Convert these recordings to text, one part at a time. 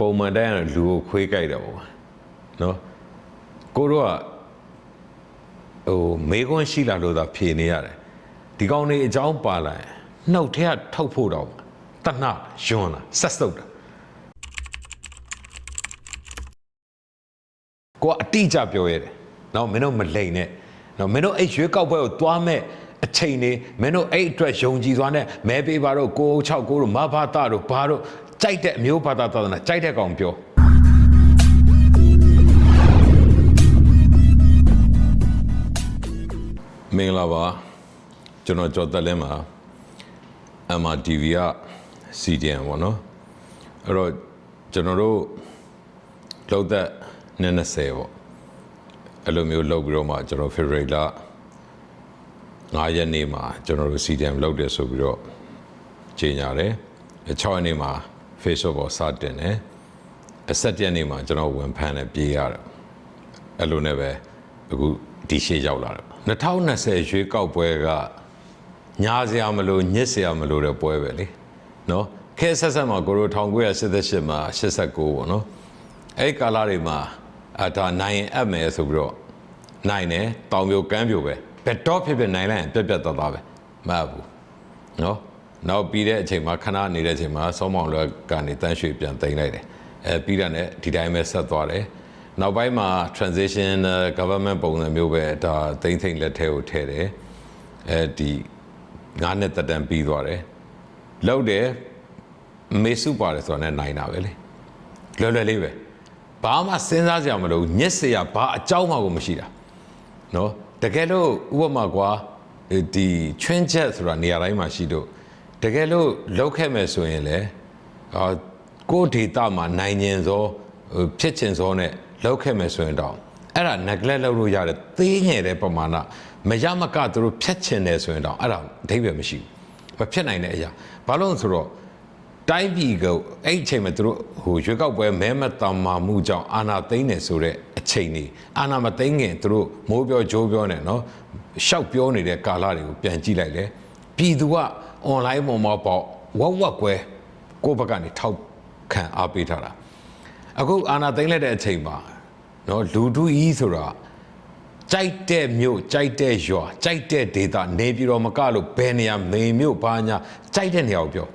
ပုံမှန်တိုင်းကတော့လူကိုခွေးကြိုက်တယ်ပေါ့နော်ကိုတို့ကဟိုမေခွန်းရှိလာလို့သာဖြေနေရတယ်ဒီကောင်နေအကြောင်းပါလာရင်နှုတ်ထဲကထုတ်ဖို့တော့တတ်နာယွန်းလာဆက်စုပ်တာကိုကအတိအကျပြောရတယ်နော်မင်းတို့မလိန်နဲ့နော်မင်းတို့အဲ့ရွေးကောက်ပွဲကိုသွားမဲ့အချိန်နေမင်းတို့အဲ့အတွက်ယုံကြည်စွာနဲ့မဲပေးပါတော့ကို6ကိုတို့မဘာတာတို့ဘာတို့ ကြိုက်တဲ့အမျိုးဘာသာသာသနာကြိုက်တဲ့ကောင်ပြောမင်္ဂလာပါကျွန်တော်ကြော်တက်လဲမှာ MRTV က CDN ပေါ့နော်အဲ့တော့ကျွန်တော်တို့လောက်သက်နဲ့20ပေါ့အဲ့လိုမျိုးလောက်ပြီးတော့မှကျွန်တော် February လ9ရက်နေ့မှာကျွန်တော်တို့ CDN လောက်တယ်ဆိုပြီးတော့ကြေညာတယ်6ရက်နေ့မှာ Facebook ပေါ်စတင်တယ်အဆက်ရက်နေ့မှာကျွန်တော်ဝင်ဖမ်းတယ်ပြေးရတယ်အဲ့လိုနဲ့ပဲအခုဒီရှေ့ရောက်လာတယ်2020ရွေးကောက်ပွဲကညာစရာမလို့ညစ်စရာမလို့တဲ့ပွဲပဲလေနော်ခဲဆက်ဆက်မှာကိုရို1988မှာ89ပေါ့နော်အဲ့ဒီကာလတွေမှာအဒါနိုင်ရင်အပ်မယ်ဆိုပြီးတော့နိုင်တယ်တောင်ပြိုကမ်းပြိုပဲဘယ်တော့ဖြစ်ဖြစ်နိုင်လိုက်ရင်ပြက်ပြက်သားသားပဲမဟုတ်ဘူးနော် နောက်ပြီးတဲ့အချိန်မှာခဏနေတဲ့အချိန်မှာစောမောင်လွယ်ကနေတန်းရွှေပြန်တင်လိုက်တယ်အဲပြီးတာနဲ့ဒီတိုင်းပဲဆက်သွားတယ်နောက်ပိုင်းမှာ transition government ပုံစံမျိုးပဲဒါတိမ့်သိမ့်လက်ထဲကိုထည့်တယ်အဲဒီငါးနှစ်တက်တန်ပြီးသွားတယ်လောက်တယ်မေစုပါတယ်ဆိုတာနဲ့နိုင်တာပဲလေလွယ်လွယ်လေးပဲဘာမှစဉ်းစားစရာမလိုညစ်စရာဘာအကြောင်းမှကိုမရှိတာနော်တကယ်လို့ဥပမာကွာဒီ twin jet ဆိုတာနေရာတိုင်းမှာရှိတော့ တကယ်လို့လောက်ခဲ့မယ်ဆိုရင်လေအာကိုယ်ဒေတာမှာနိုင်ញင်စောဟိုဖြစ်ချင်စောနဲ့လောက်ခဲ့မယ်ဆိုရင်တော့အဲ့ဒါ neglect လုပ်လို့ရတယ်သေးငယ်တဲ့ပမာဏမရမကသူတို့ဖြတ်ချင်တယ်ဆိုရင်တော့အဲ့ဒါအဓိပ္ပာယ်မရှိဘူးမဖြစ်နိုင်တဲ့အရာဘာလို့လဲဆိုတော့တိုင်းပြည်ကအဲ့ဒီအချိန်မှာသူတို့ဟိုရွေးကောက်ပွဲမဲမတမာမှုကြောင့်အာဏာသိမ်းနေဆိုတဲ့အချိန်นี่အာဏာမသိမ်းခင်သူတို့မိုးပြောကြိုးပြောနေနော်ရှောက်ပြောနေတဲ့ကာလတွေကိုပြန်ကြည့်လိုက်လေပြည်သူက အွန်လိုင်းပေါ်မှာပေါ့ဝက်ဝက်ကွဲကိုယ့်ဘက်ကနေထောက်ခံအားပေးထားတာအခုအာဏာသိမ်းလိုက်တဲ့အချိန်မှာနော်လူထုကြီးဆိုတာကြိုက်တဲ့မြို့ကြိုက်တဲ့ရွာကြိုက်တဲ့ဒေတာနေပြည်တော်မကလို့ဘယ်နေရာမေမြို့ဘာညာကြိုက်တဲ့နေရာကိုပြော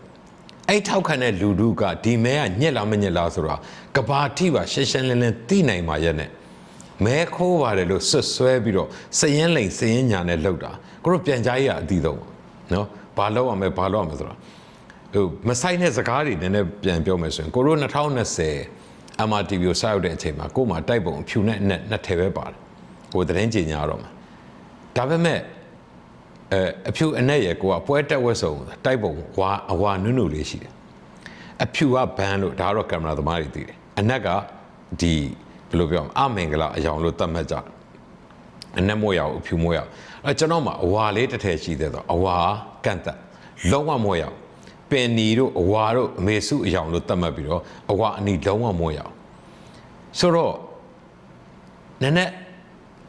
အဲ့ထောက်ခံတဲ့လူတို့ကဒီမဲကညက်လားမညက်လားဆိုတော့ကဘာတိပါရှင်းရှင်းလင်းလင်းသိနိုင်ပါရဲ့နဲ့မဲခိုးပါတယ်လို့ဆွတ်ဆွဲပြီးတော့စရင်လိန်စရင်ညာနဲ့လှုပ်တာကိုတို့ပြန်ကြားရအတီးတော့နော် ဘာလို့ရမလဲဘာလို့ရမလဲဆိုတော့ဟိုမဆိုင်တဲ့စကားတွေနည်းနည်းပြန်ပြောမယ်ဆိုရင်ကိုတို့2020 MRTV ကိုစရောက်တဲ့အချိန်မှာကို့မှာတိုက်ပုံဖြူနဲ့နဲ့နှစ်ထည်ပဲပါတယ်ကိုသတင်းကြင်ညာတော့မှာဒါပေမဲ့အဲအဖြူအနဲ့ရဲ့ကိုကပွဲတက်ဝက်ဆုံးတိုက်ပုံဝါအဝါနုနုလေးရှိတယ်အဖြူကဘန်းလို့ဒါကတော့ကင်မရာသမားတွေသိတယ်အနက်ကဒီဘယ်လိုပြောမလဲအမင်္ဂလာအယောင်လို့သတ်မှတ်ကြတယ်အနက်မို့ရအောင်အဖြူမို့ရအောင် အဲကျွန်တော်မှအဝါလေးတစ်ထည်ရှိသေးတော့အဝါကန့်သက်လုံးဝမို့ရအောင်ပင်နီတို့အဝါတို့အမေစုအယောင်လို့သတ်မှတ်ပြီးတော့အဝါအနီလုံးဝမို့ရအောင်ဆိုတော့နည်းနည်း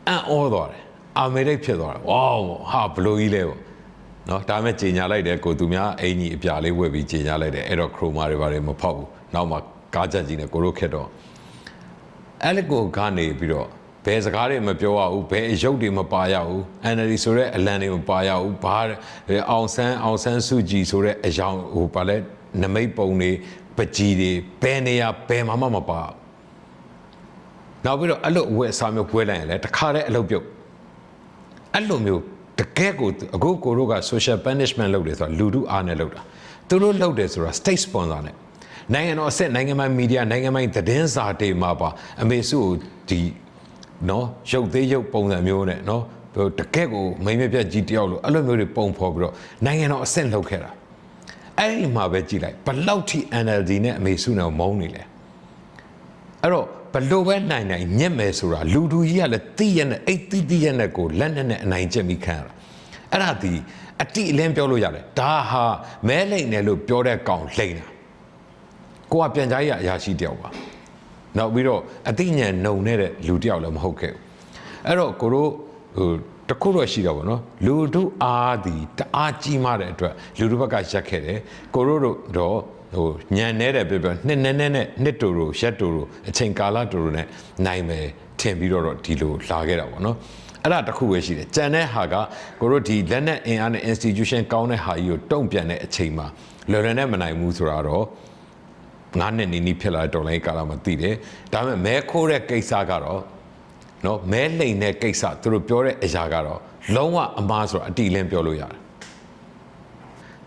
အံ့ဩသွားတယ်အာမေရိတ်ဖြစ်သွားတယ်ဝေါဟာဘလိုကြီးလဲပေါ့နော်ဒါမဲ့ကြီးညာလိုက်တယ်ကိုသူများအင်ကြီးအပြာလေးဝက်ပြီးကြီးညာလိုက်တယ်အဲ့တော့ခရိုမာတွေဘာတွေမဖောက်ဘူးနောက်မှကားချက်ကြီးနဲ့ကိုတို့ခက်တော့အဲ့လကိုကနေပြီးတော့ ဘယ်စကားတွေမပြောရဘူးဘယ်အယုတ်တွေမပါရဘူး NLD ဆိုတဲ့အလံတွေမပါရဘူးဘာအောင်ဆန်းအောင်ဆန်းစုကြည်ဆိုတဲ့အယောင်ဟိုပါလဲနမိတ်ပုံတွေပကြီးတွေဘယ်နေရာဘယ်မှမပါဘူးနောက်ပြီးတော့အဲ့လိုအဝတ်အစားမျိုးပွဲလိုက်ရင်လည်းတခါတည်းအလုပ်ပြုတ်အဲ့လိုမျိုးတကယ်ကိုအခုကိုတို့က social punishment လုပ်တယ်ဆိုတာလူထုအားနဲ့လုပ်တာသူတို့လုပ်တယ်ဆိုတာ state sponsor နဲ့နိုင်ငံတော်အဆက်နိုင်ငံပိုင်မီဒီယာနိုင်ငံပိုင်သတင်းစာတွေမှာပါအမေစုကိုဒီ နော်ရုပ်သေးရုပ်ပုံစံမျိုးနဲ့နော်ဟိုတကယ်ကိုမိမ့်မပြတ်ကြီးတယောက်လို့အဲ့လိုမျိုးတွေပုံဖော်ပြီးတော့နိုင်ငံတော်အဆက်လုပ်ခဲ့တာအဲ့ဒီမှာပဲကြည်လိုက်ဘလောက်ထိ NLD နဲ့အမေစုနဲ့မုန်းနေလဲအဲ့တော့ဘလို့ပဲနိုင်နိုင်ညက်မယ်ဆိုတာလူတူကြီးကလည်းတိရက်နဲ့အိတ်တိတိရက်နဲ့ကိုလက်နဲ့နဲ့အနိုင်ကျက်ပြီးခံရတာအဲ့ဒါဒီအတိအလင်းပြောလို့ရတယ်ဒါဟာမဲလိမ့်တယ်လို့ပြောတဲ့ကောင်လိမ့်တာကိုကပြန်ကြားရအရာရှိတယောက်ပါ နောက်ပြီးတော့အသိဉာဏ်နှုံနေတဲ့လူတယောက်လည်းမဟုတ်ခဲ့ဘူးအဲ့တော့ကိုတို့ဟိုတခုတော့ရှိတော့ဗောနော်လူတို့အားဒီတအားကြီးမားတဲ့အတွက်လူတို့ဘက်ကရက်ခဲ့တယ်ကိုတို့တို့တော့ဟိုညံနေတဲ့ပြောပြောနှစ်နဲ့နဲ့နဲ့နှစ်တူတူရက်တူတူအချိန်ကာလတူတူနဲ့နိုင်မယ်ထင်ပြီးတော့တော့ဒီလိုလာခဲ့တာပေါ့နော်အဲ့ဒါတစ်ခုပဲရှိတယ်ကြံတဲ့ဟာကကိုတို့ဒီလက်နဲ့အင်အားနဲ့ institution ကောင်းတဲ့ဟာကြီးကိုတုံ့ပြန်တဲ့အချိန်မှာလွယ်လွယ်နဲ့မနိုင်ဘူးဆိုတာ တော့ငါးနှစ်နီးနီးဖြစ်လာတဲ့တော်လိုင်းကာလမှာသိတယ်ဒါပေမဲ့မဲခိုးတဲ့ကိစ္စကတော့နော်မဲလိန်တဲ့ကိစ္စသူတို့ပြောတဲ့အရာကတော့လုံးဝအမားဆိုတာအတီလင်းပြောလို့ရတယ်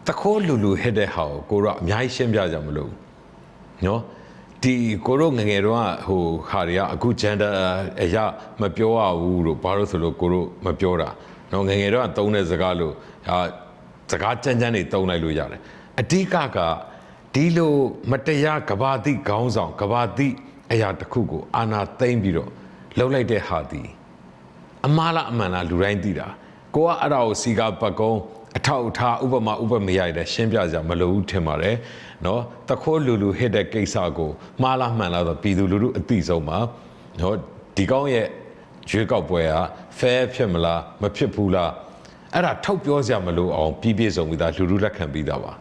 တခိုးလူလူဟစ်တဲ့ဟာကိုကိုတော့အများကြီးရှင်းပြကြမလို့နော်ဒီကိုတို့ငယ်ငယ်တော့ဟိုဟာတွေကအခု gender အရာမပြောရဘူးလို့ဘာလို့ဆိုလို့ကိုတို့မပြောတာနော်ငယ်ငယ်တော့သုံးတဲ့စကားလို့ဟာစကားကြမ်းကြမ်းတွေသုံးလိုက်လို့ရတယ်အဓိကက ဒီလိုမတရားကဘာတိခေါင်းဆောင်ကဘာတိအရာတစ်ခုကိုအာနာသိမ့်ပြီးတော့လှုပ်လိုက်တဲ့ဟာဒီအမှားလားအမှန်လားလူတိုင်းသိတာကိုကအဲ့ဒါကိုစီကားပတ်ကုံးအထောက်အထားဥပမာဥပမရရတဲ့ရှင်းပြစရာမလိုဘူးထင်ပါတယ်နော်တခိုးလူလူဟစ်တဲ့ကိစ္စကိုမှားလားမှန်လားဆိုပြည်သူလူထုအသိဆုံးပါနော်ဒီကောင်းရဲ့ရွေးကောက်ပွဲက fair ဖြစ်မလားမဖြစ်ဘူးလားအဲ့ဒါထုတ်ပြောစရာမလိုအောင်ပြည်ပြည့်စုံပြီးသားလူလူလက်ခံပြီးသားပါ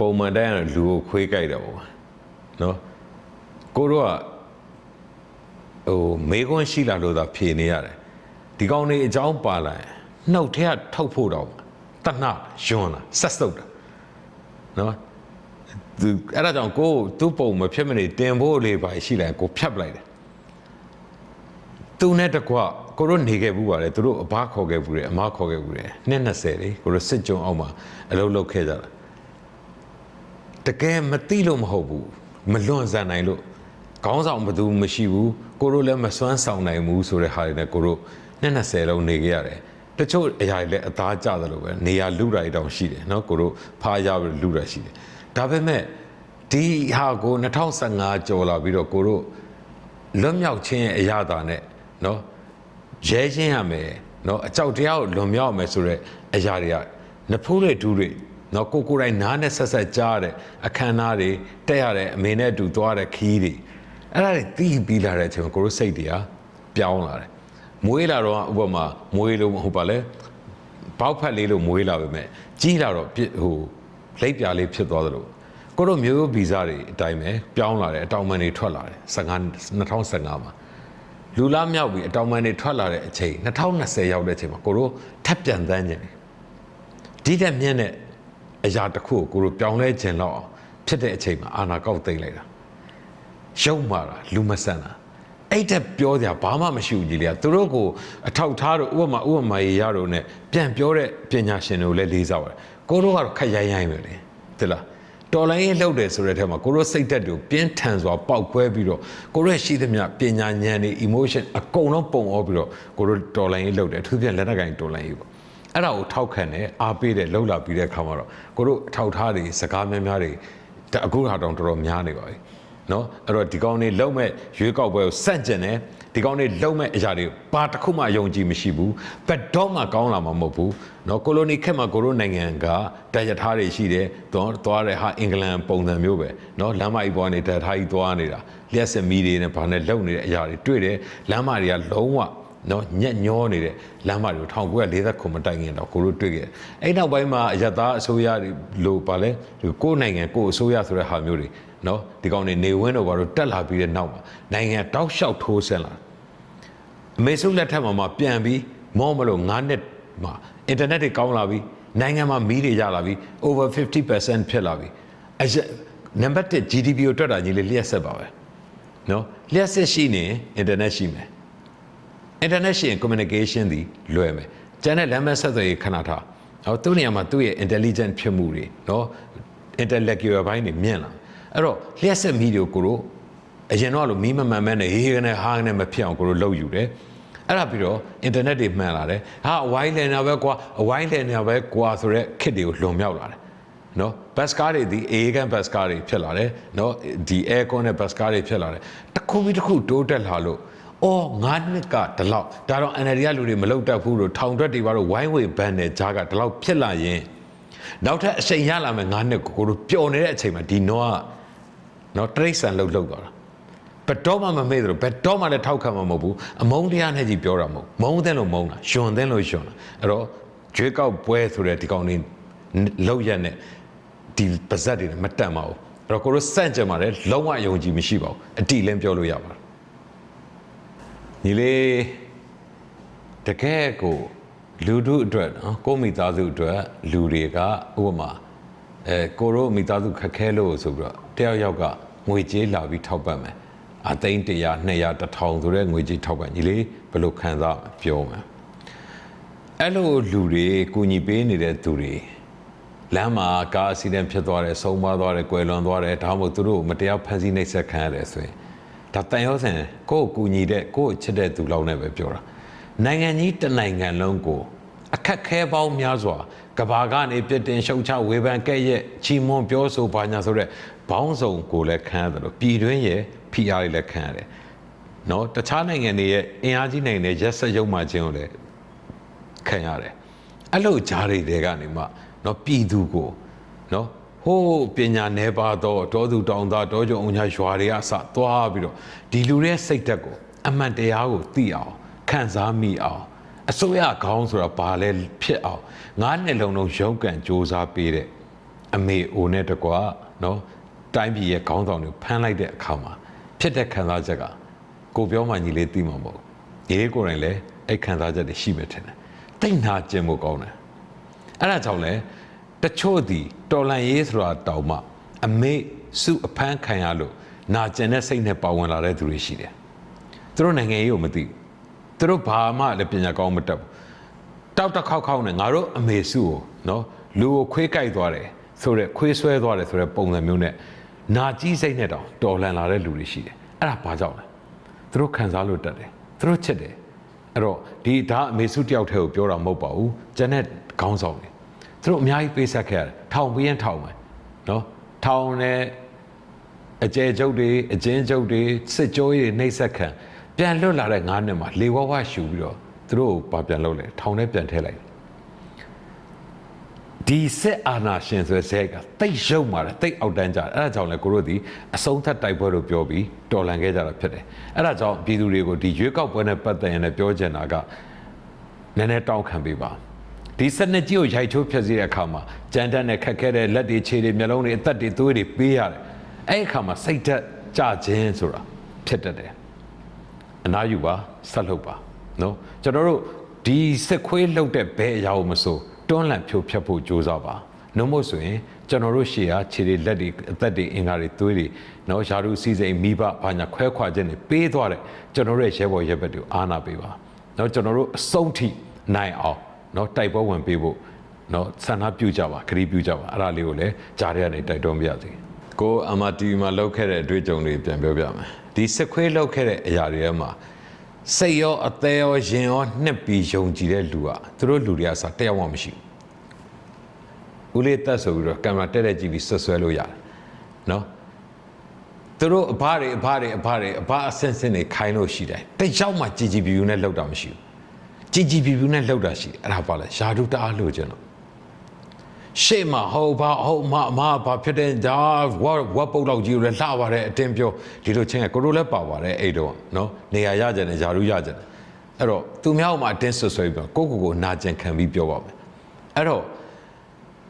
ပုံမှန်တိုင်းကလူကိုခွေးကြိုက်တယ်ပေါ့နော်ကိုတို့ကဟိုမေခွန်းရှိလာလို့သာဖြေနေရတယ်ဒီကောင်းလေးအကြောင်းပါလာရင်နှုတ်ထဲကထုတ်ဖို့တော့တဏှယွန်းလာဆက်စုပ်တာနော်သူအဲ့ဒါကြောင့်ကိုသူ့ပုံမဖြစ်မနေတင်ဖို့လေးပါရှိလာရင်ကိုဖြတ်ပလိုက်တယ်သူနဲ့တကွကိုတို့နေခဲ့ဘူးပါလေသူတို့အဘခေါ်ခဲ့ဘူးတယ်အမခေါ်ခဲ့ဘူးတယ်နှစ်20လေကိုတို့စစ်ကြုံအောင်မှာအလုပ်လုပ်ခဲ့ကြတာ တကယ်မသိလို့မဟုတ်ဘူးမလွန်ဆန်နိုင်လို့ခေါင်းဆောင်ဘယ်သူမှမရှိဘူးကိုတို့လည်းမစွမ်းဆောင်နိုင်ဘူးဆိုတဲ့ဟာတွေနဲ့ကိုတို့နှစ်20လုံးနေခဲ့ရတယ်တချို့အရာတွေလည်းအသားကျသလိုပဲနေရာလူတာတွေတောင်ရှိတယ်เนาะကိုတို့ဖားရပြီးလူတာရှိတယ်ဒါပေမဲ့ဒီဟာကို2015ကျော်လာပြီးတော့ကိုတို့လွတ်မြောက်ခြင်းရဲ့အရာတာနဲ့เนาะရဲချင်းရမယ်เนาะအကြောက်တရားကိုလွန်မြောက်ရမယ်ဆိုတော့အရာတွေကနဖိုးတွေဒူးတွေ နော်ကိုကိုတိုင်းနားနဲ့ဆက်ဆက်ကြားရတဲ့အခမ်းအနားတွေတက်ရတဲ့အမေနဲ့အတူသွားတဲ့ခီးတွေအဲ့ဒါတွေတီးပြီးလာတဲ့အချိန်မှာကိုတို့စိတ်တွေကပြောင်းလာတယ်မွေးလာတော့ဥပမာမွေးလို့မဟုတ်ပါလဲပေါက်ဖက်လေးလို့မွေးလာပေမဲ့ကြီးလာတော့ဟိုလိပ်ပြာလေးဖြစ်သွားသလိုကိုတို့မျိုးရိုးဗီဇတွေအတိုင်းပဲပြောင်းလာတယ်အတောင်ပံတွေထွက်လာတယ်2015မှာလူလားမြောက်ပြီးအတောင်ပံတွေထွက်လာတဲ့အချိန်2020ရောက်တဲ့အချိန်မှာကိုတို့ထပ်ပြန်သန်းခြင်းဒီတက်မြင့်တဲ့ အရာတစ်ခုကိုကိုတို့ပြောင်းလဲခြင်းတော့အောင်ဖြစ်တဲ့အချိန်မှာအာနာကောက်သိမ့်လိုက်တာရုပ်မာတာလူမဆန်တာအဲ့တက်ပြောကြဘာမှမရှိဘူးကြီးလေသူတို့ကိုအထောက်ထားတော့ဥပမာဥပမာရေရတော့ ਨੇ ပြန်ပြောတဲ့ပညာရှင်တွေကိုလည်းလေးစားပါတယ်ကိုတို့ကတော့ခက်ရိုင်းရိုင်းပဲလေသိလားတော်လိုင်းရေးလှုပ်တယ်ဆိုတဲ့ထဲမှာကိုတို့စိတ်သက်တွေကိုပြင်းထန်စွာပေါက်ကွဲပြီးတော့ကိုတို့ရဲ့ရှိသမျှပညာဉာဏ်တွေ emotion အကုန်လုံးပုံအောပြီးတော့ကိုတို့တော်လိုင်းရေးလှုပ်တယ်အထူးဖြင့်လက်နက်ကင်တော်လိုင်းရေးပေါ့ အဲ့ဒါကိုထောက်ခံတယ်အားပေးတယ်လှုပ်လာပြီးတဲ့အခါမှာတော့ကိုတို့အထောက်ထားတွေစကားများများတွေဒါအခုဟာတောင်တော်တော်များနေပါပြီနော်အဲ့တော့ဒီကောင်းလေးလုံမဲ့ရွေးကောက်ပွဲကိုစန့်ကျင်တယ်ဒီကောင်းလေးလုံမဲ့အရာတွေဘာတစ်ခုမှယုံကြည်မရှိဘူးဘက်တော့မှကောင်းလာမှာမဟုတ်ဘူးနော်ကိုလိုနီခက်မှာကိုရိုနိုင်ငံကတရထားတွေရှိတယ်သွားသွားတဲ့ဟာအင်္ဂလန်ပုံစံမျိုးပဲနော်လမ်းမကြီးပေါ်နေတရထားကြီးသွားနေတာလျှက်စမီတွေနဲ့ဘာနဲ့လုံနေတဲ့အရာတွေတွေ့တယ်လမ်းမတွေကလုံးဝ နော်ညက်ညောနေတဲ့လမ်းမတွေကို1940ခုမတိုင်ခင်တော့ကိုတို့တွေ့ခဲ့တယ်အဲ့နောက်ပိုင်းမှာအယက်သားအစိုးရတွေလို့ပါလဲဒီကိုယ်နိုင်ငံကိုယ်အစိုးရဆိုတဲ့ဟာမျိုးတွေနော်ဒီကောင်တွေနေဝင်းတော့ဘာလို့တက်လာပြီးတဲ့နောက်မှာနိုင်ငံတောက်လျှောက်ထိုးဆင်းလာအမေစုလက်ထက်မှာမှပြန်ပြီးမောမလို့9နှစ်မှာအင်တာနက်တွေကောင်းလာပြီးနိုင်ငံမှာမီးတွေရလာပြီး over 50%ဖြစ်လာပြီးအရက်နံပါတ်1 GDP ကိုတွက်တာကြီးလေလျှက်ဆက်ပါပဲနော်လျှက်ဆက်ရှိနေအင်တာနက်ရှိမယ် international communication သည်လွယ်မယ်ကျန်တဲ့လမ်းမဆက်သွယ်ရေးခဏထားအော်သူ့နေရာမှာသူ့ရဲ့ intelligent ဖြစ်မှုတွေနော် intellectual ဘိုင်းတွေမြင့်လာအဲ့တော့လျှက်ဆက်မီဒီယိုကိုတို့အရင်တော့လို့မီးမမှန်မဲနဲ့ဟေးကနေဟာကနေမဖြစ်အောင်ကိုတို့လုပ်ယူတယ်အဲ့ဒါပြီးတော့ internet တွေမှန်လာတယ်ဟာအဝိုင်းလည်နေပဲကွာအဝိုင်းလည်နေပဲကွာဆိုတော့ခစ်တွေကိုလွန်မြောက်လာတယ်နော်ဘတ်စကားတွေဒီအေကန်ဘတ်စကားတွေဖြစ်လာတယ်နော်ဒီ aircon နဲ့ဘတ်စကားတွေဖြစ်လာတယ်တစ်ခုပြီးတစ်ခုတိုးတက်လာလို့ အော်ငါးနှစ်ကဒီလောက်ဒါတော့ NLD ကလူတွေမလောက်တတ်ဘူးလို့ထောင်တွက်တွေပါတော့ဝိုင်းဝေဘန်နဲ့ဂျားကဒီလောက်ဖြစ်လာရင်နောက်ထပ်အချိန်ရလာမယ်ငါးနှစ်ကိုကိုတို့ပျော်နေတဲ့အချိန်မှာဒီနောကနော်တရိတ်ဆန်လှုပ်လှုပ်သွားတာဘယ်တော့မှမမေ့သလိုဘယ်တော့မှလည်းထောက်ခံမှာမဟုတ်ဘူးအမုန်းတရားနဲ့ကြီးပြောတာမဟုတ်မုန်းတဲ့လို့မုန်းတာယွန်တဲ့လို့ယွန်တာအဲ့တော့ကြွေးကောက်ပွဲဆိုတဲ့ဒီကောင်လေးလောက်ရက်နဲ့ဒီပါဇက်တွေနဲ့မတန်ပါဘူးအဲ့တော့ကိုတို့စန့်ကြင်ပါတယ်လုံးဝယုံကြည်မရှိပါဘူးအတိလင်းပြောလို့ရပါတယ် ညီလေးတကယ်ကိုလူတို့အတွက်နော်ကိုယ့်မိသားစုအတွက်လူတွေကဥပမာအဲကိုတို့မိသားစုခက်ခဲလို့ဆိုပြီးတော့တယောက်ယောက်ကငွေကြေးလာပြီးထောက်ပံ့မယ်အသိန်း100 200 1000ဆိုတဲ့ငွေကြေးထောက်ပံ့ညီလေးဘယ်လိုခံစားပြောမယ်အဲ့လိုလူတွေကိုညီပေးနေတဲ့သူတွေလမ်းမှာကားအစီအဒန့်ဖြစ်သွားတယ်ဆုံးမသွားတယ်ကွယ်လွန်သွားတယ်ဒါမှမဟုတ်သူတို့ကိုမတရားဖမ်းဆီးနှိပ်စက်ခံရတယ်ဆိုရင် ဒါတန်ရောစင်ကိုယ့်ကိုကူညီတဲ့ကိုယ့်ကိုချစ်တဲ့သူလောက်နဲ့ပဲပြောတာနိုင်ငံကြီးတစ်နိုင်ငံလုံးကိုအခက်ခဲပေါင်းများစွာကဘာကနေပြစ်တင်ရှုတ်ချဝေဖန်ကဲ့ရဲ့ချီးမွမ်းပြောဆိုပါညာဆိုတဲ့ဘောင်းဆောင်ကိုလည်းခံရတယ်လို့ပြည်တွင်းရဲ့ဖိအားတွေလည်းခံရတယ်။နော်တခြားနိုင်ငံတွေရဲ့အင်အားကြီးနိုင်ငံတွေရက်စက်ရုံမှခြင်းကိုလည်းခံရတယ်။အဲ့လိုကြားတွေတွေကနေမှနော်ပြည်သူကိုနော် ဟိုးပညာနေပါတော့တောသူတောင်သားတောကြုံအောင်ညာရွာတွေကအစသွားပြီးတော့ဒီလူရဲ့စိတ်ဓာတ်ကိုအမှန်တရားကိုသိအောင်ခံစားမိအောင်အစိုးရခေါင်းဆိုတာဘာလဲဖြစ်အောင်ငါးနှစ်လုံးလုံးရုန်းကန်စူးစမ်းပေးတဲ့အမေအိုနဲ့တကွာနော်တိုင်းပြည်ရဲ့ခေါင်းဆောင်တွေဖမ်းလိုက်တဲ့အခါမှာဖြစ်တဲ့ခံစားချက်ကကိုပြောမှညီလေးသိမှာမဟုတ်ညီလေးကိုယ်တိုင်လည်းအဲ့ခံစားချက်တွေရှိမှထင်တယ်တိတ်နာကျင်မှုကောင်းတယ်အဲ့ဒါကြောင့်လည်း တချို့ဒီတော်လန်ရေးဆိုတာတောင်မှအမေစုအဖမ်းခံရလို့နာကျင်တဲ့စိတ်နဲ့ပါဝင်လာတဲ့သူတွေရှိတယ်သူတို့နိုင်ငံရေးကိုမသိဘူးသူတို့ဘာမှလည်းပညာကောင်းမတတ်ဘူးတောက်တစ်ခေါက်ခေါက်နဲ့ငါတို့အမေစုကိုနော်လူကိုခွေးကြိုက်သွားတယ်ဆိုတော့ခွေးဆွဲသွားတယ်ဆိုတဲ့ပုံစံမျိုးနဲ့နာကြီးစိတ်နဲ့တောင်တော်လန်လာတဲ့လူတွေရှိတယ်အဲ့ဒါဘာကြောင့်လဲသူတို့ခံစားလို့တတ်တယ်သူတို့ချစ်တယ်အဲ့တော့ဒီဒါအမေစုတယောက်တည်းကိုပြောတာမဟုတ်ပါဘူးဂျန်နဲ့ခေါင်းဆောင်တယ် သူတို့အများကြီးပေးဆက်ခဲ့ရတယ်ထောင်ပြီးရင်ထောင်မယ်နော်ထောင်နဲ့အကျယ်ကျုပ်တွေအကျဉ်းကျုပ်တွေစစ်ကြောရေးတွေနှိပ်စက်ခံပြန်လွတ်လာတဲ့ငါးနှစ်မှာလေဝဝရှူပြီးတော့သူတို့ကိုပါပြန်လုပ်လဲထောင်ထဲပြန်ထည့်လိုက်တယ်ဒီစစ်အာဏာရှင်ဆိုတဲ့ဇက်ကတိတ်ရုပ်မာတယ်တိတ်အောက်တန်းကြတယ်အဲ့ဒါကြောင့်လဲကိုတို့ဒီအဆုံးသတ်တိုက်ပွဲလို့ပြောပြီးတော်လန်ခဲ့ကြတာဖြစ်တယ်အဲ့ဒါကြောင့်ပြည်သူတွေကိုဒီရွေးကောက်ပွဲနဲ့ပတ်သက်ရင်လည်းပြောချင်တာကနည်းနည်းတောင်းခံပေးပါ ဒီစနစ်ကြီးကိုရိုက်ချိုးဖျက်ဆီးတဲ့အခါမှာကြမ်းတမ်းနဲ့ခက်ခဲတဲ့လက်တွေခြေတွေမျက်လုံးတွေအသက်တွေသွေးတွေပေးရတယ်အဲ့ဒီအခါမှာစိတ်သက်ကြခြင်းဆိုတာဖြစ်တတ်တယ်အနာယူပါဆက်လုပ်ပါနော်ကျွန်တော်တို့ဒီစစ်ခွေးလှုပ်တဲ့ဘဲအရာကိုမဆိုတွန်းလှန်ဖြိုဖျက်ဖို့ကြိုးစားပါနှုတ်မို့ဆိုရင်ကျွန်တော်တို့ရှေ့ဟာခြေတွေလက်တွေအသက်တွေအင်္ဂါတွေသွေးတွေနော်ယာရုစီစိန်မိဘဘာညာခွဲခွာခြင်းတွေပေးသွားတဲ့ကျွန်တော်တို့ရဲ့ရဲဘော်ရဲဘက်တွေကိုအားနာပေးပါနော်ကျွန်တော်တို့အဆုံးထိနိုင်အောင် နော်တိုက်ပွဲဝင်ပေးဖို့နော်ဆန္ဒပြုကြပါခရီးပြုကြပါအဲ့ဒါလေးကိုလည်းကြားရတဲ့တိုက်တွန်းပြရစီကိုအမတီဗီမှာလောက်ခဲ့တဲ့အတွေ့အကြုံတွေပြန်ပြောပြမယ်ဒီစစ်ခွေးလောက်ခဲ့တဲ့အရာတွေထဲမှာစိတ်ရောအသေးရောရင်ရောနှစ်ပြီးယုံကြည်တဲ့လူကသူတို့လူတွေကစားတယောက်မှမရှိဘူးဦးလေးတက်ဆိုပြီးတော့ကင်မရာတက်တက်ကြည့်ပြီးဆွဆွဲလို့ရတယ်နော်သူတို့အဖတွေအဖတွေအဖတွေအဖအဆင့်ဆင့်တွေခိုင်းလို့ရှိတယ်တယောက်မှကြည်ကြည်ပြူပြူနဲ့လောက်တာမရှိဘူး ကြည်ကြည်ပြူပြူနဲ့လောက်တာရှိတယ်အဲ့ဒါပါလဲယာဒုတအားလို့ကျင်တော့ရှေ့မှာဟိုဘာဟိုမမဘာဖြစ်တဲ့ဒါဝတ်ဝတ်ပုတ်တော့ကြီးလည်းလှပါတယ်အတင်းပြောဒီလိုချင်းကကိုတို့လည်းပါပါတယ်အဲ့တော့နော်နေရာရကြတယ်ယာရုရကြတယ်အဲ့တော့သူများမှအတင်းဆွဆွဲပြီးကိုကိုကိုနာကျင်ခံပြီးပြောပါမယ်အဲ့တော့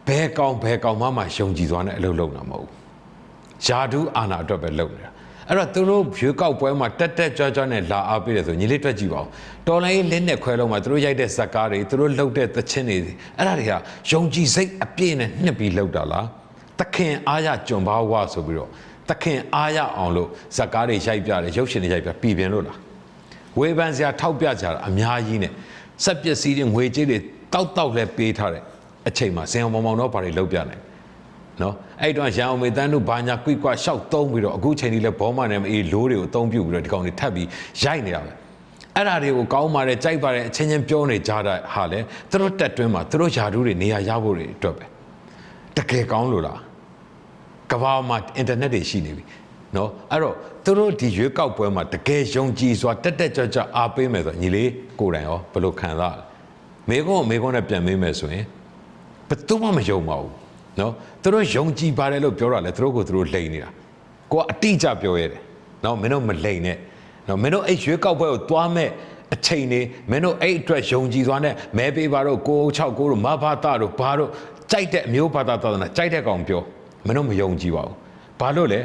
ဘဲကောင်ဘဲကောင်မှမှယုံကြည်သွားတဲ့အလုပ်လုပ်တာမဟုတ်ဘူးယာဒုအာနာအတွက်ပဲလုပ်နေတာ အဲ့တော့သူတို့ရွေးကောက်ပွဲမှာတက်တက်ကြွကြွနဲ့လာအားပေးတယ်ဆိုညီလေးတွက်ကြည့်ပါဦးတော်လိုင်းလင်းနဲ့ခွဲလုံးမှာသူတို့ရိုက်တဲ့ဇက်ကားတွေသူတို့လှုပ်တဲ့သချင်းတွေအဲ့ဒါတွေကယုံကြည်စိတ်အပြည့်နဲ့နှစ်ပြီးလှုပ်တာလားတခင်အားရကြွန်ပါဝါဆိုပြီးတော့တခင်အားရအောင်လို့ဇက်ကားတွေရိုက်ပြတယ်ရုပ်ရှင်တွေရိုက်ပြပြည်ပြင်းလို့လားဝေဖန်စရာထောက်ပြကြတာအများကြီးနဲ့စက်ပစ္စည်းတွေငွေကြေးတွေတောက်တောက်လဲပေးထားတဲ့အချိန်မှာဇင်အောင်မောင်မောင်တော့ဘာတွေလှုပ်ပြနိုင် နော်အဲ့တော့ရန်အောင်မေတန်းတို့ဘာညာကွိကွာရှောက်သုံးပြီးတော့အခုချိန်ကြီးလဲဘောမနဲ့မအေးလိုးတွေကိုအသုံးပြုပြီးတော့ဒီကောင်တွေထပ်ပြီးရိုက်နေတာပဲအဲ့ဒါတွေကိုကောင်းပါတယ်ကြိုက်ပါတယ်အချင်းချင်းပြောနေကြတာဟာလဲသူတို့တက်တွင်းမှာသူတို့ယာဒူးတွေနေရာရဖို့တွေအတွက်ပဲတကယ်ကောင်းလို့လားကမ္ဘာမှာအင်တာနက်တွေရှိနေပြီနော်အဲ့တော့သူတို့ဒီရွေးကောက်ပွဲမှာတကယ်ယုံကြည်စွာတက်တက်ကြွကြွအားပေးမယ်ဆိုညီလေးကိုယ်တိုင်ရောဘယ်လိုခံစားလဲမေကုန်းမေကုန်းနဲ့ပြန်မေးမယ်ဆိုရင်ဘယ်သူမှမယုံပါဘူး နော်သူတို့ယုံကြည်ပါတယ်လို့ပြောတာလေသူတို့ကိုသူတို့လိန်နေတာကိုကအတိအကျပြောရတယ်နော်မင်းတို့မလိန်နဲ့နော်မင်းတို့အဲ့ရွေးကောက်ပွဲကိုသွားမဲ့အချိန်နေမင်းတို့အဲ့အတွက်ယုံကြည်စွာနဲ့မဲပေးပါတော့669တို့မဘာတာတို့ဘာတို့ကြိုက်တဲ့အမျိုးဘာသာသာသနာကြိုက်တဲ့ကောင်ပြောမင်းတို့မယုံကြည်ပါဘူးဘာလို့လဲ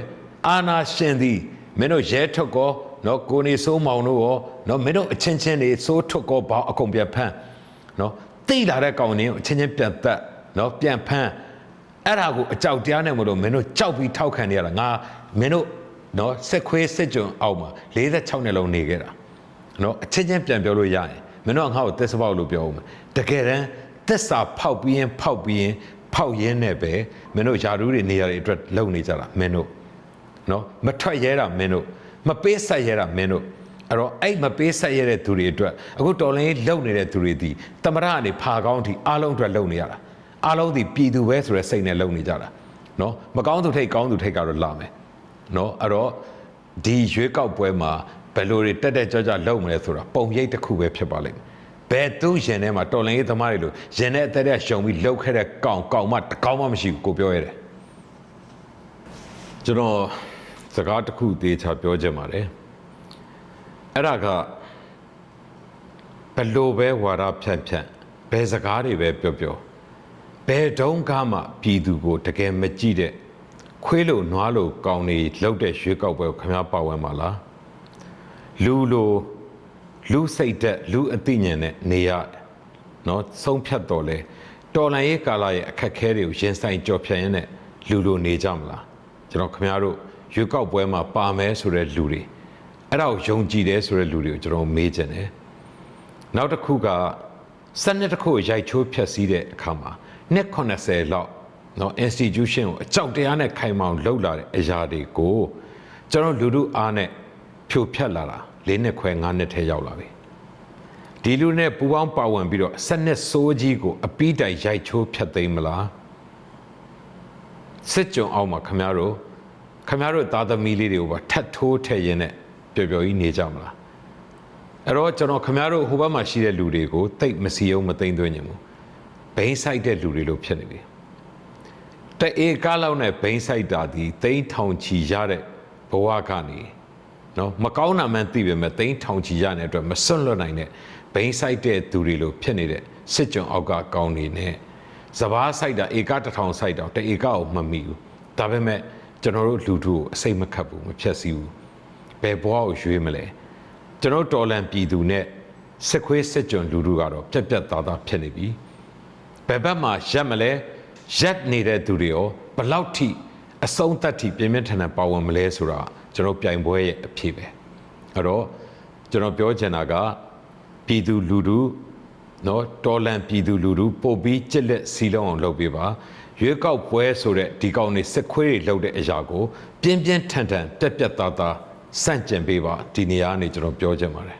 အာနာရှင်သည်မင်းတို့ရဲထုတ်ကောနော်ကိုနေစိုးမောင်တို့ရောနော်မင်းတို့အချင်းချင်းတွေစိုးထုတ်ကောဘောင်းအကုန်ပြန်ဖမ်းနော်တိတ်လာတဲ့ကောင်တွေကိုအချင်းချင်းပြန်တက်နော်ပြန်ဖမ်း အဲ့ဒါကိုအကြောက်တရားနဲ့မလို့မင်းတို့ကြောက်ပြီးထောက်ခံနေရတာငါမင်းတို့နော်စက်ခွေးစစ်ကြုံအောက်မှာ46နှစ်လုံးနေခဲ့တာနော်အချင်းချင်းပြန်ပြောလို့ရရင်မင်းတို့ကငါ့ကိုသစ္စာပေါက်လို့ပြောဦးမယ်တကယ်တမ်းသစ္စာဖောက်ပြီးရင်ဖောက်ပြီးရင်ဖောက်ရင်းနဲ့ပဲမင်းတို့ယာရုတွေနေရာတွေအတွက်လုံနေကြတာမင်းတို့နော်မထွက်ရဲတာမင်းတို့မပေးဆက်ရဲတာမင်းတို့အဲ့တော့အဲ့မပေးဆက်ရတဲ့သူတွေအတွက်အခုတော်လိုင်းလုံနေတဲ့သူတွေဒီတမရကနေဖာကောင်းထိအားလုံးအတွက်လုံနေရတာ အားလုံးဒီပြည်သူပဲဆိုတဲ့စိတ်နဲ့လုံနေကြတာနော်မကောင်းသူထိတ်ကောင်းသူထိတ်ကတော့လာမယ်နော်အဲ့တော့ဒီရွေးကောက်ပွဲမှာဘယ်လိုတွေတက်တက်ကြွကြွလုံမလဲဆိုတာပုံရိပ်တစ်ခုပဲဖြစ်ပါလိမ့်မယ်ဘယ်သူရင်ထဲမှာတော်လိုင်းရေးသမားတွေလို့ရင်ထဲအသက်တဲ့ရှုံပြီးလှုပ်ခဲ့တဲ့ကောင်ကောင်မတစ်ကောင်မှမရှိဘူးကိုပြောရတယ်ကျွန်တော်စကားတစ်ခုသေးချာပြောချင်ပါတယ်အဲ့ဒါကဘယ်လိုပဲဝါဒဖြန့်ဖြန့်ဘယ်စကားတွေပဲပြောပြော ဘယ်တုန်းကမှပြည်သူကိုတကယ်မကြည့်တဲ့ခွေးလို့နွားလို့ကောင်းနေလောက်တဲ့ရွေးကောက်ပွဲခင်ဗျားပါဝင်ပါလားလူလိုလူစိတ်သက်လူအသိဉာဏ်နဲ့နေရနော်ဆုံးဖြတ်တော်လဲတော်လန်ရေးကာလရဲ့အခက်ခဲတွေကိုရင်ဆိုင်ကြော်ဖြတ်ရင်းနဲ့လူလိုနေကြမလားကျွန်တော်ခင်ဗျားတို့ရွေးကောက်ပွဲမှာပါမယ်ဆိုတဲ့လူတွေအဲ့ဒါကိုယုံကြည်တယ်ဆိုတဲ့လူတွေကိုကျွန်တော်မေးချင်တယ်နောက်တစ်ခုကစနစ်တစ်ခုရိုက်ချိုးဖျက်ဆီးတဲ့အခါမှာ နှစ်80လောက်နော် institution ကိုအကြောက်တရားနဲ့ခိုင်မာအောင်လှုပ်လာတဲ့အရာတွေကိုကျွန်တော်လူလူအားနဲ့ဖြိုဖျက်လာတာ၄နှစ်ခွဲ၅နှစ်ထဲရောက်လာပြီဒီလူနဲ့ပူပေါင်းပါဝင်ပြီးတော့ဆက်နှစ်စိုးကြီးကိုအပိတိုင်ရိုက်ချိုးဖျက်သိမ်းမလားစစ်ကြုံအောင်မှာခမရတို့ခမရတို့သားသမီးလေးတွေကိုပါထတ်ထိုးထည့်ရင်းနဲ့ပျော်ပျော်ကြီးနေကြမလားအဲ့တော့ကျွန်တော်ခမရတို့ဟိုဘက်မှာရှိတဲ့လူတွေကိုတိတ်မစီအောင်မသိမ့်သွင်းခြင်းဘူး ဘိန်းဆိုင်တဲ့လူတွေလို့ဖြစ်နေပြီတအေကားလောက်နဲ့ဘိန်းဆိုင်တာဒီသိန်းထောင်ချီရတဲ့ဘဝကနေနော်မကောင်းတာမှန်းသိပေမဲ့သိန်းထောင်ချီရတဲ့အတွက်မစွန့်လွတ်နိုင်တဲ့ဘိန်းဆိုင်တဲ့သူတွေလို့ဖြစ်နေတဲ့စစ်ကြုံအောက်ကကောင်းနေနဲ့စဘာဆိုင်တာဧကတစ်ထောင်ဆိုင်တော့တဧကကိုမမိဘူးဒါပေမဲ့ကျွန်တော်တို့လူထုကိုအစိတ်မခတ်ဘူးမဖြတ်စည်းဘူးဘယ်ဘဝကိုရွေးမလဲကျွန်တော်တော်လန်ပြည်သူနဲ့စစ်ခွေးစစ်ကြုံလူထုကတော့ပြက်ပြက်သားသားဖြစ်နေပြီ ဘယ်ဘက်မှာရက်မလဲရက်နေတဲ့သူတွေရောဘယ်လောက်ထိအဆုံးသတ်ထိပြင်းပြင်းထန်ထန်ပါဝင်မလဲဆိုတာကျွန်တော်ပြိုင်ပွဲရဲ့အဖြစ်ပဲအဲ့တော့ကျွန်တော်ပြောချင်တာကပြည်သူလူထုနော်တော်လန်ပြည်သူလူထုပို့ပြီးကြက်လက်စီလုံးအောင်လုပ်ပေးပါရွေးကောက်ပွဲဆိုတဲ့ဒီကောင်တွေစစ်ခွေးတွေလုပ်တဲ့အရာကို ပြင်းပြင်းထန်ထန်တက်ပြတ်သားသားစန့်ကျင်ပေးပါဒီနေရာကနေကျွန်တော်ပြောချင်ပါတယ်